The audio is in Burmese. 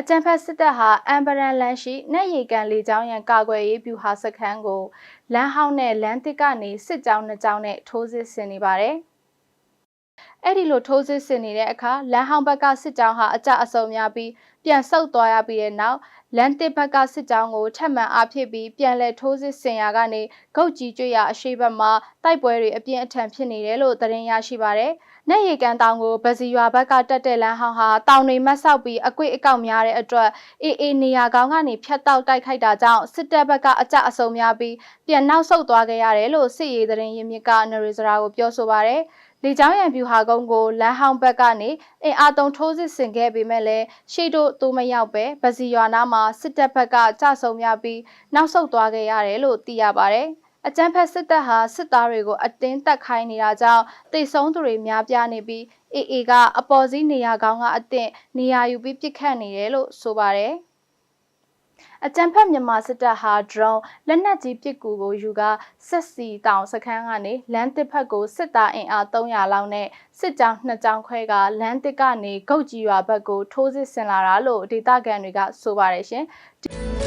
အကြံဖက်စစ်တပ်ဟာအမ်ဘရန်လန်ရှိနဲ့ရီကန်လေကြောင်းရန်ကာကွယ်ရေးဗျူဟာစခန်းကိုလမ်းဟောင်းနဲ့လမ်းတစ်ကနေစစ်ကြောင်းနှစ်ကြောင်းနဲ့ထိုးစစ်ဆင်နေပါတယ်။အဲ့ဒီလိုထိုးစစ်ဆင်နေတဲ့အခါလမ်းဟောင်းဘက်ကစစ်ကြောင်းဟာအကြအဆုံများပြီးပြန်ဆုတ်သွားရပြီးတဲ့နောက် လမ်းတစ်ဘက်ကစစ်ကြောင်းကိုထပ်မံအားဖြည့်ပြီးပြန်လည်ထိုးစစ်ဆင်ရာကနေဂုတ်ကြီးကျွေရအရှိဘက်မှာတိုက်ပွဲတွေအပြင်းအထန်ဖြစ်နေတယ်လို့သတင်းရရှိပါတယ်။နဲ့ရီကန်တောင်ကိုဗစီရွာဘက်ကတက်တဲ့လမ်းဟောင်းဟာတောင်တွေမတ်ဆောက်ပြီးအကွေ့အကောက်များတဲ့အတွက်အေးအေးနေရာကောင်းကနေဖြတ်တောက်တိုက်ခိုက်တာကြောင့်စစ်တပ်ဘက်ကအကြအဆုံများပြီးပြန်နောက်ဆုတ်သွားခဲ့ရတယ်လို့စစ်ရေးသတင်းရင်းမြစ်ကနရီစရာကိုပြောဆိုပါတယ်။ လေကြောင်းရန်ဗျူဟာကုန်းကိုလမ်းဟောင်းဘက်ကနေအင်အားသုံးထိုးစစ်ဆင်ခဲ့ပေမဲ့လည်းရှေ့တို့တိုးမရောက်ပဲဗစီရွာနာမှာစစ်တပ်ဘက်ကကြဆုံများပြီးနောက်ဆုတ်သွားခဲ့ရတယ်လို့သိရပါတယ်။အကြမ်းဖက်စစ်တပ်ဟာစစ်သားတွေကိုအတင်းတက်ခိုင်းနေတာကြောင့်တိတ်ဆုံးသူတွေများပြားနေပြီးအေအေကအပေါ်စီးနေရာကောင်းကအသင့်နေရာယူပြီးပြစ်ခတ်နေတယ်လို့ဆိုပါတယ်။ အကြံဖက်မြန်မာစစ်တပ်ဟာ drone လက်နက်ကြီးပစ်ကူကိုယူကာဆက်စီတောင်စခန်းကနေလမ်းတစ်ဖက်ကိုစစ်သားအင်အား300လောက်နဲ့စစ်ကြောင်းနှစ်ကြောင်းခွဲကလမ်းတစ်ကနေဂုတ်ကြီးရွာဘက်ကိုထိုးစစ်ဆင်လာတာလို့ဒေသခံတွေကဆိုပါတယ်ရှင်။